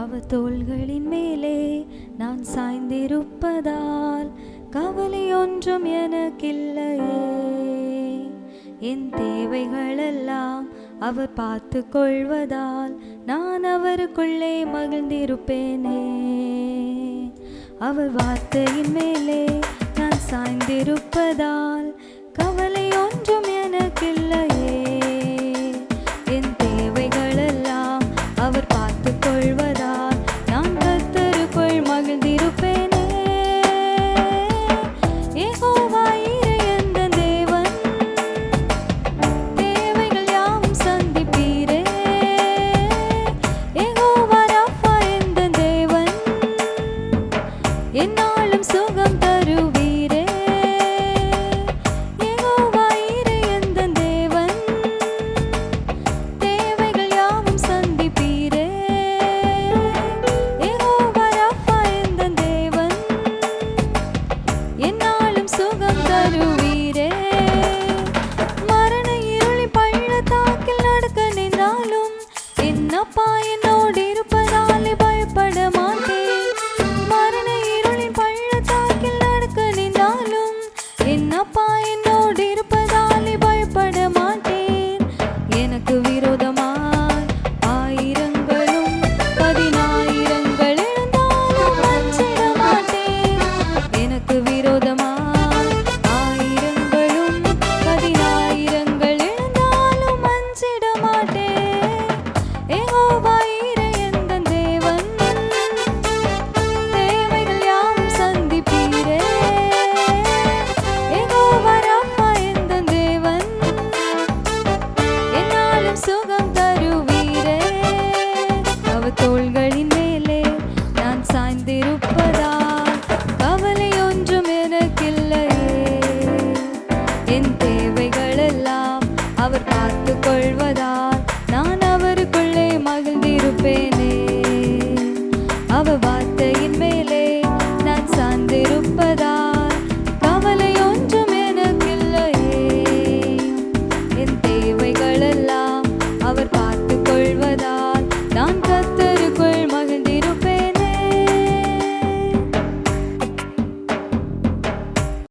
அவ தோள்களின் மேலே நான் சாய்ந்திருப்பதால் கவலை ஒன்றும் எனக்கில்லையே. என் தேவைகளெல்லாம் அவர் பார்த்து கொள்வதால் நான் அவருக்குள்ளே மகிழ்ந்திருப்பேனே. அவர் வார்த்தையின் மேலே நான் சாய்ந்திருப்பதால் கவலை அப்பா என்னோடு இருப்பதாலே பயப்பட மாட்டேன். மரண இருளின் பள்ளத்தாக்கில் நடக்க நின்றாலும் என் அப்பா என்னோடு இருப்பதாலே பயப்பட மாட்டேன். எனக்கு விரோதமாய் அவர் பார்த்து கொள்வார்.